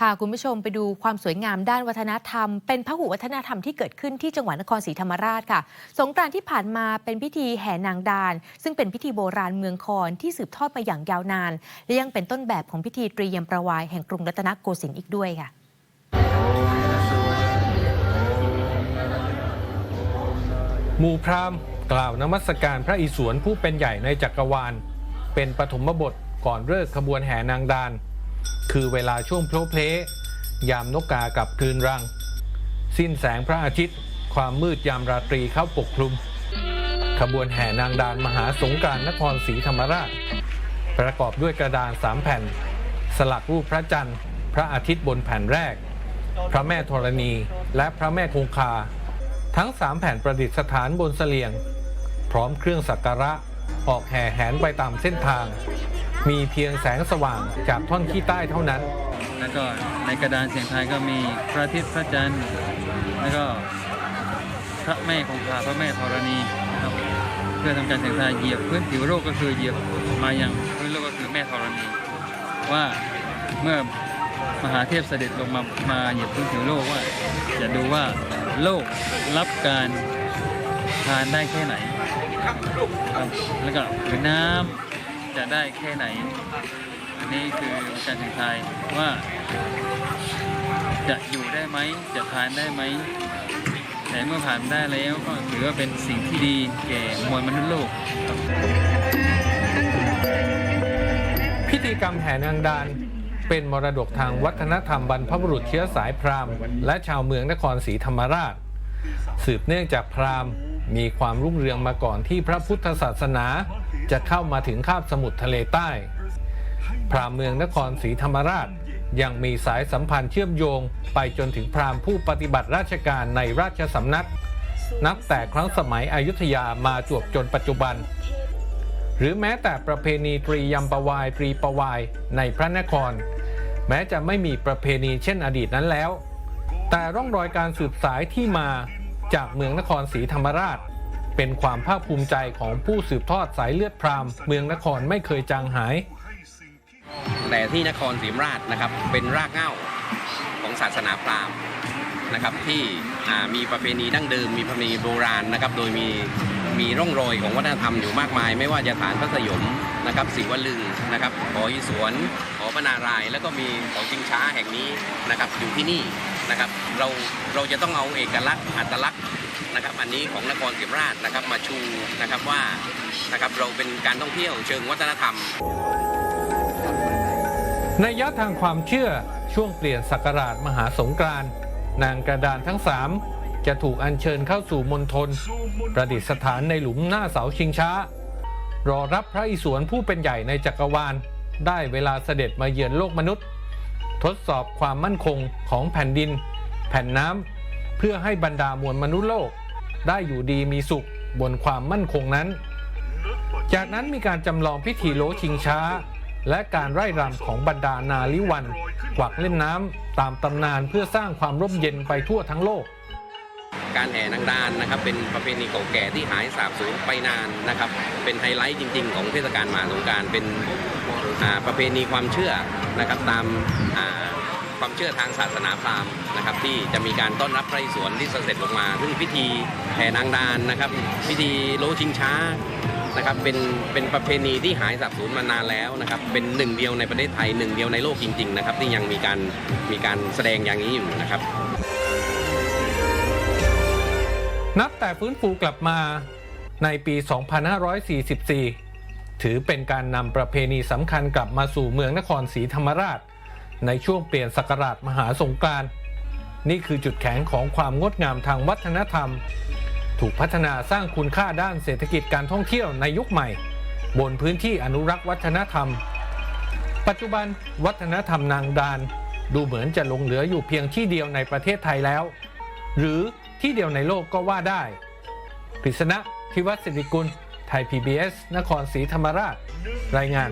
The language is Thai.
พาคุณผู้ชมไปดูความสวยงามด้านวัฒนธรรม เป็นพหุวัฒนธรรมที่เกิดขึ้นที่จังหวัดนครศรีธรรมราชค่ะ สงกรานต์ที่ผ่านมาเป็นพิธีแห่นางดาน ซึ่งเป็นพิธีโบราณเมืองคอนที่สืบทอดมาอย่างยาวนาน และยังเป็นต้นแบบของพิธีตรียมประวายแห่งกรุงรัตนโกสินทร์อีกด้วยค่ะหมู่พราหมณ์กล่าวนมัสการพระอิศวรผู้เป็นใหญ่ในจักรวาล เป็นปฐมบทก่อนเลิกขบวนแห่นางดาน คือเวลาช่วงโพลเพลยามนกกากลับคืนรัง สิ้นแสงพระอาทิตย์ ความมืดยามราตรีเข้าปกคลุม ขบวนแห่นางดานมหาสงกานต์นครศรีธรรมราช ประกอบด้วยกระดานสามแผ่น สลักรูปพระจันทร์ พระอาทิตย์บนแผ่นแรก พระแม่ธรณีและพระแม่คงคา ทั้งสามแผ่นประดิษฐานบนเสลียง พร้อมเครื่องสักการะออกแห่แหนไปตามเส้นทาง มีเพียงแสงสว่างจากท่อนขี้ใต้เท่านั้น แล้วก็ในกระดานเสียงไทยก็มีพระอาทิตย์พระจันทร์แล้วก็พระแม่คงคาพระแม่ธรณีนะครับเพื่อทำการเสียงไทยเหยียบพื้นผิวโลกก็คือเหยียบมายังพื้นโลกก็คือแม่ธรณี ว่าเมื่อมหาเทพเสด็จลงมามาเหยียบพื้นผิวโลกว่า จะดูว่าโลกรับการทานได้แค่ไหน แล้วก็หรือน้ำ จะได้แค่ไหน อันนี้คือการถึงทายว่า จะอยู่ได้ไหมจะทานได้ไหมแต่เมื่อผ่านได้แล้วก็ถือว่าเป็นสิ่งที่ดีแก่มวลมนุษย์โลก พิธีกรรมแห่นางดานเป็นมรดกทางวัฒนธรรมบรรพบุรุษเชื้อสายพราหมณ์และชาวเมืองนครศรีธรรมราช สืบเนื่องจากพราหมณ์มีความรุ่งเรืองมาก่อนที่พระพุทธศาสนาจะเข้ามาถึงคาบสมุทรทะเลใต้ พราหมณ์เมืองนครศรีธรรมราชยังมีสายสัมพันธ์เชื่อมโยงไปจนถึงพราหมณ์ผู้ปฏิบัติราชการในราชสำนัก นับแต่ครั้งสมัยอยุธยามาจวบจนปัจจุบัน หรือแม้แต่ประเพณีตรียมปวายตรีปวายในพระนคร แม้จะไม่มีประเพณีเช่นอดีตนั้นแล้ว แต่ร่องรอยการสืบสายที่มา จากเมืองนครศรีธรรมราช เป็นความภาคภูมิใจของผู้สืบทอดสายเลือดพราหมณ์เมืองนครไม่เคยจางหาย แต่ที่นครศรีธรรมราชนะครับเป็นรากเหง้าของศาสนาพราหมณ์นะครับที่มีประเพณีดั้งเดิมมีประเพณีโบราณนะครับ โดยมีมีร่องรอยของวัฒนธรรมอยู่มากมาย ไม่ว่าจะฐานพระสยมนะครับศิวลึงนะครับหออีสวนหอพระนาราย แล้วก็มีหอจิงช้าแห่งนี้นะครับอยู่ที่นี่ นะครับเราเราจะต้องเอาเอกลักษณ์อัตลักษณ์นะครับอันนี้ของนครศรีธรรมราชนะครับมาชูนะครับว่านะครับเราเป็นการท่องเที่ยวเชิงวัฒนธรรมในยะทางความเชื่อช่วงเปลี่ยนศักราชมหาสงกรานต์นางกระดานทั้งสามจะถูกอัญเชิญเข้าสู่มณฑลประดิษฐานในหลุมหน้าเสาชิงช้า รอรับพระอิศวรผู้เป็นใหญ่ในจักรวาล ได้เวลาเสด็จมาเยือนโลกมนุษย์ ทดสอบความมั่นคงของแผ่นดิน แผ่นน้ำเพื่อให้บรรดามวลมนุษย์โลก ได้อยู่ดีมีสุขบนความมั่นคงนั้น จากนั้นมีการจำลองพิธีโลชิงช้า และการไร่รำของบรรดานาลิวันกวักเล่นน้ำตามตำนานเพื่อสร้างความร่มเย็นไปทั่วทั้งโลกการแห่นางดานนะครับเป็นประเพณีเก่าแก่ที่หายสาบสูญไปนานนะครับเป็นไฮไลท์จริง ๆ ของเทศกาลมหาสงการเป็น ประเพณีความเชื่อนะครับตามความเชื่อทางศาสนาพราหมณ์นะครับที่จะมีการต้อนรับพระอิศวรที่เสด็จลงมาซึ่งพิธีแห่นางดานนะครับ พิธีโลชิงช้านะครับเป็นเป็นประเพณีที่หายสาบสูญมานานแล้วนะครับเป็นหนึ่งเดียวในประเทศไทยหนึ่งเดียวในโลกจริง ๆ นะครับ ที่ยังมีการมีการแสดงอย่างนี้อยู่นะครับ นับแต่ฟื้นฟูกลับมาในปี 2544 ถือเป็นการนำประเพณีสำคัญกลับมาสู่เมืองนครศรีธรรมราช ในช่วงเปลี่ยนศักราชมหาสงกรานต์นี่คือจุดแข็งของความงดงามทางวัฒนธรรม ถูกพัฒนาสร้างคุณค่าด้านเศรษฐกิจการท่องเที่ยวในยุคใหม่ บนพื้นที่อนุรักษ์วัฒนธรรม ปัจจุบันวัฒนธรรมนางดาน ดูเหมือนจะหลงเหลืออยู่เพียงที่เดียวในประเทศไทยแล้ว หรือที่เดียวในโลกก็ว่าได้กฤษณะทิวัฒสิริกุล ไทย PBS นครศรีธรรมราช รายงาน